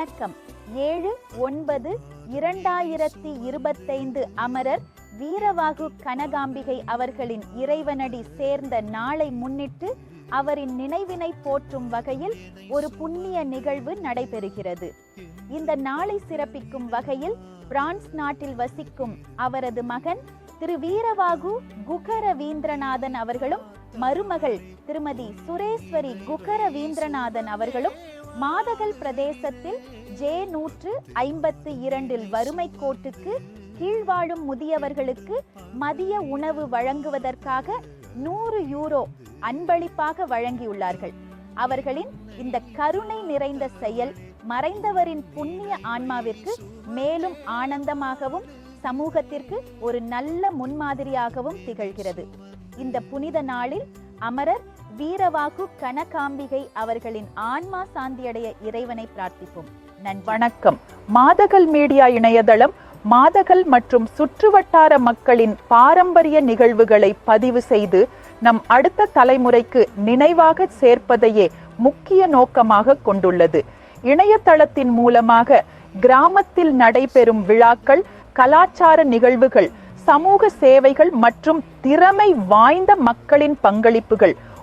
வணக்கம். ஏழு ஒன்பது இரண்டாயிரத்தி இருபத்தைந்து அமரர் வீரவாகு கனகாம்பிகை அவர்களின் இறைவனடி சேர்ந்த நாளை முன்னிட்டு அவரின் நினைவினை போற்றும் வகையில் ஒரு புண்ணிய நிகழ்வு நடைபெறுகிறது. இந்த நாளை சிறப்பிக்கும் வகையில் பிரான்ஸ் நாட்டில் வசிக்கும் அவரது மகன் திரு வீரவாகு குகரவீந்திரநாதன் அவர்களும் மருமகள் திருமதி சுரேஸ்வரி குகரவீந்திரநாதன் அவர்களும் மாதகல் பிரதேசத்தில் ஜே நூற்று ஐம்பத்து இரண்டில் வறுமை கோட்டுக்கு கீழ் வாழும் முதியவர்களுக்கு மதிய உணவு வழங்குவதற்காக நூறு யூரோ அன்பளிப்பாக வழங்கியுள்ளார்கள். அவர்களின் இந்த கருணை நிறைந்த செயல் மறைந்தவரின் புண்ணிய ஆன்மாவிற்கு மேலும் ஆனந்தமாகவும் சமூகத்திற்கு ஒரு நல்ல முன்மாதிரியாகவும் திகழ்கிறது. இந்த புனித நாளில் அமரர் வீரவாகு கனகாம்பிகை அவர்களின் ஆன்மா சாந்தியடைய இறைவனை பிரார்த்திப்போம். நன்றி. வணக்கம். மாதகல் மீடியா இணையதளம் மாதகல் மற்றும் சுற்றுவட்டார மக்களின் பாரம்பரிய நிகழ்வுகளை பதிவு செய்து நம் அடுத்த தலைமுறைக்கு நினைவாக சேர்ப்பதையே முக்கிய நோக்கமாக கொண்டுள்ளது. இணையதளத்தின் மூலமாக கிராமத்தில் நடைபெறும் விழாக்கள் கலாச்சார நிகழ்வுகள் சமூக சேவைகள் மற்றும் திறமை வாய்ந்த மக்களின் பங்களிப்புகள்